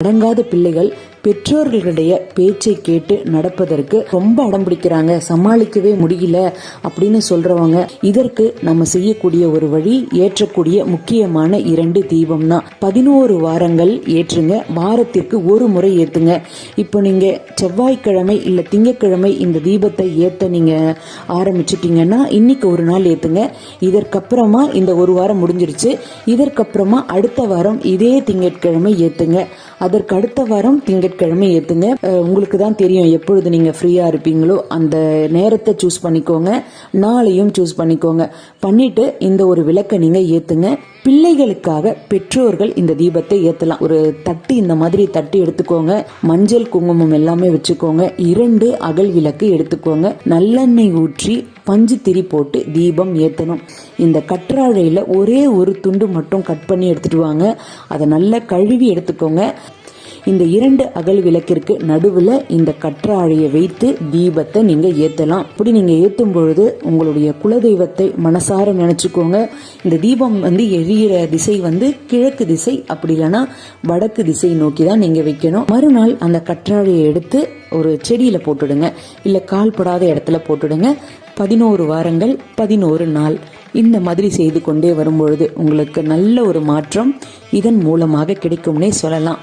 அடங்காத பிள்ளைகள் பெற்றோர்களுடைய பேச்சை கேட்டு நடப்பதற்கு ரொம்ப அடம் பிடிக்கிறாங்க. சமாளிக்கவே முடியல அப்படின்னு சொல்றவங்க. இதற்கு நம்ம செய்யக்கூடிய ஒரு வழி ஏற்றக்கூடிய முக்கியமான இரண்டு தீபம் தான் பதினோரு வாரங்கள் ஏற்றுங்க. வாரத்திற்கு ஒரு முறை ஏத்துங்க. இப்போ நீங்க செவ்வாய்க்கிழமை இல்ல திங்கட்கிழமை இந்த தீபத்தை ஏத்த நீங்க ஆரம்பிச்சிட்டீங்கன்னா இன்னைக்கு ஒரு நாள் ஏத்துங்க. இதற்கப்புறமா இந்த ஒரு வாரம் முடிஞ்சிருச்சு. இதற்கப்புறமா அடுத்த வாரம் இதே திங்கட்கிழமை ஏத்துங்க. அதற்கு அடுத்த வாரம் திங்கட்கிழமை ஏத்துங்க. உங்களுக்கு தான் தெரியும் எப்பொழுது நீங்க ஃப்ரீயா இருப்பீங்களோ அந்த நேரத்தை சூஸ் பண்ணிக்கோங்க. நாளையும் சூஸ் பண்ணிக்கோங்க. பண்ணிட்டு இந்த ஒரு விளக்கை நீங்க ஏத்துங்க. பிள்ளைகளுக்காக பெற்றோர்கள் இந்த தீபத்தை ஏத்தலாம். ஒரு தட்டு இந்த மாதிரி தட்டு எடுத்துக்கோங்க. மஞ்சள் குங்குமம் எல்லாமே வச்சுக்கோங்க. இரண்டு அகல் விளக்கு எடுத்துக்கோங்க. நல்லெண்ணெய் ஊற்றி பஞ்சு திரி போட்டு தீபம் ஏற்றணும் இந்த கற்றாழையில் ஒரே ஒரு துண்டு மட்டும் கட் பண்ணி எடுத்துட்டு வாங்க. அதை நல்லா கழுவி எடுத்துக்கோங்க. இந்த இரண்டு அகல் விளக்கிற்கு நடுவில் இந்த கற்றாழையை வைத்து தீபத்தை நீங்கள் ஏற்றலாம் இப்படி நீங்கள் ஏற்றும் பொழுது உங்களுடைய குலதெய்வத்தை மனசார நினச்சிக்கோங்க. இந்த தீபம் வந்து எரியிற திசை வந்து கிழக்கு திசை அப்படி இல்லைன்னா வடக்கு திசை நோக்கி தான் நீங்கள் வைக்கணும். மறுநாள் அந்த கற்றாழையை எடுத்து ஒரு செடியில் போட்டுடுங்க. இல்லை கால்படாத இடத்துல போட்டுடுங்க. பதினோரு வாரங்கள் பதினோரு நாள் இந்த மாதிரி செய்து கொண்டே வரும்பொழுது உங்களுக்கு நல்ல ஒரு மாற்றம் இதன் மூலமாக கிடைக்கும்னே சொல்லலாம்.